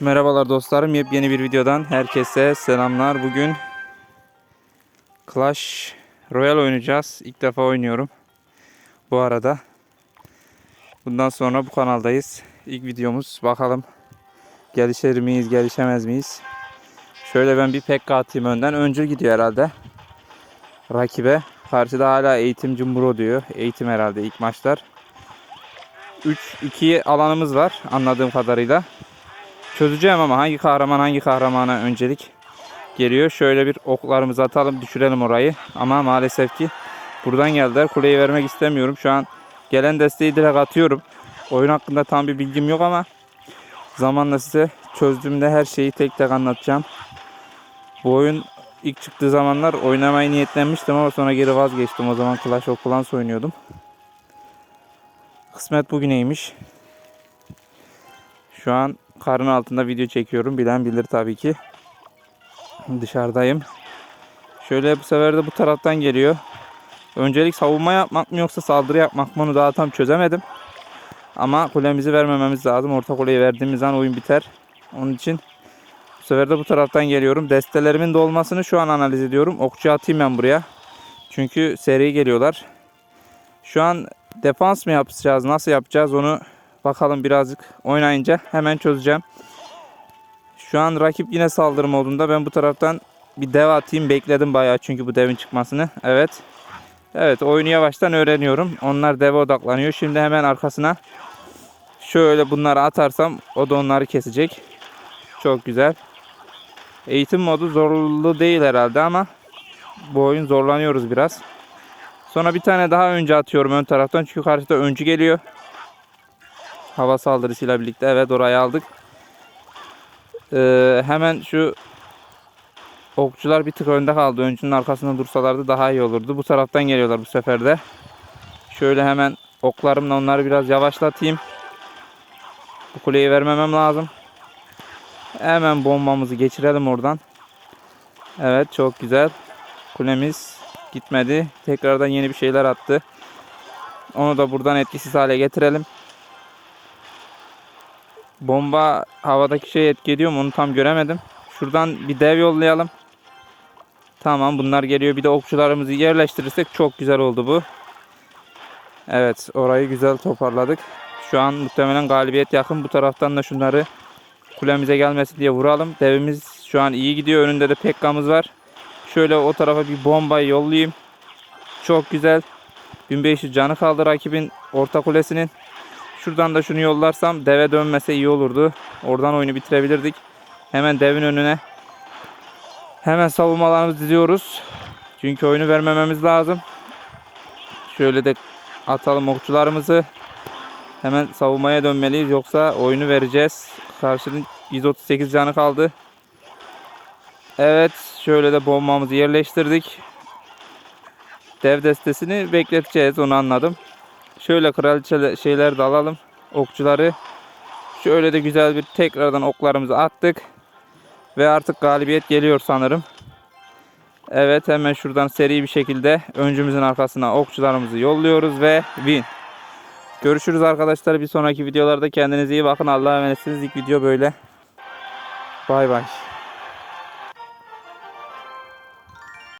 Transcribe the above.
Merhabalar dostlarım. Yepyeni bir videodan herkese selamlar. Bugün Clash Royale oynayacağız. İlk defa oynuyorum. Bu arada. Bundan sonra bu kanaldayız. İlk videomuz. Bakalım gelişir miyiz, gelişemez miyiz? Şöyle ben bir pek atayım önden. Öncül gidiyor herhalde. Rakibe. Karşıda hala eğitimci Muro diyor. Eğitim herhalde ilk maçlar. 3-2 alanımız var anladığım kadarıyla. Çözeceğim ama hangi kahraman hangi kahramana öncelik geliyor. Şöyle bir oklarımızı atalım düşürelim orayı. Ama maalesef ki buradan geldiler. Kuleyi vermek istemiyorum. Şu an gelen desteği direkt atıyorum. Oyun hakkında tam bir bilgim yok ama zamanla size çözdüğümde her şeyi tek tek anlatacağım. Bu oyun ilk çıktığı zamanlar oynamayı niyetlenmiştim ama sonra geri vazgeçtim. O zaman Clash of Clans oynuyordum. Kısmet bugüneymiş. Şu an karın altında video çekiyorum. Bilen bilir tabii ki. Dışarıdayım. Şöyle bu sefer de bu taraftan geliyor. Öncelik savunma yapmak mı yoksa saldırı yapmak mı onu daha tam çözemedim. Ama kulemizi vermememiz lazım. Orta kuleyi verdiğimiz an oyun biter. Onun için bu sefer de bu taraftan geliyorum. Destelerimin dolmasını şu an analiz ediyorum. Okçu atayım ben buraya. Çünkü seri geliyorlar. Şu an defans mı yapacağız, nasıl yapacağız onu bakalım birazcık oynayınca hemen çözeceğim. Şu an rakip yine saldırı modunda. Ben bu taraftan bir dev atayım bekledim bayağı çünkü bu devin çıkmasını. Evet. Evet oyunu yavaştan öğreniyorum. Onlar deve odaklanıyor. Şimdi hemen arkasına şöyle bunları atarsam o da onları kesecek. Çok güzel. Eğitim modu zorlu değil herhalde ama bu oyun zorlanıyoruz biraz. Sonra bir tane daha önce atıyorum ön taraftan çünkü karşıda öncü geliyor. Hava saldırısıyla birlikte evet orayı aldık. Ee, hemen şu okçular bir tık önde kaldı. Öncünün arkasında dursalardı daha iyi olurdu. Bu taraftan geliyorlar bu sefer de. Şöyle hemen oklarımla onları biraz yavaşlatayım. Bu kuleyi vermemem lazım. Hemen bombamızı geçirelim oradan. Evet çok güzel. Kulemiz gitmedi. Tekrardan yeni bir şeyler attı. Onu da buradan etkisiz hale getirelim. Bomba havadaki şey etki ediyor mu onu tam göremedim. Şuradan bir dev yollayalım. Tamam bunlar geliyor. Bir de okçularımızı yerleştirirsek çok güzel oldu bu. Evet orayı güzel toparladık. Şu an muhtemelen galibiyet yakın. Bu taraftan da şunları kulemize gelmesin diye vuralım. Devimiz şu an iyi gidiyor. Önünde de Pekka'mız var. Şöyle o tarafa bir bombayı yollayayım. Çok güzel. 1500 canı kaldı rakibin orta kulesinin. Şuradan da şunu yollarsam deve dönmese iyi olurdu. Oradan oyunu bitirebilirdik. Hemen devin önüne. Hemen savunmalarımızı diziyoruz. Çünkü oyunu vermememiz lazım. Şöyle de atalım okçularımızı. Hemen savunmaya dönmeliyiz yoksa oyunu vereceğiz. Karşının 138 canı kaldı. Evet şöyle de bombamızı yerleştirdik. Dev destesini bekleteceğiz onu anladım. Şöyle kraliçe şeyler de alalım. Okçuları. Şöyle de güzel bir tekrardan oklarımızı attık. Ve artık galibiyet geliyor sanırım. Evet hemen şuradan seri bir şekilde öncümüzün arkasına okçularımızı yolluyoruz ve win. Görüşürüz arkadaşlar bir sonraki videolarda kendinize iyi bakın. Allah'a emanetsiniz. İlk video böyle. Bay bay.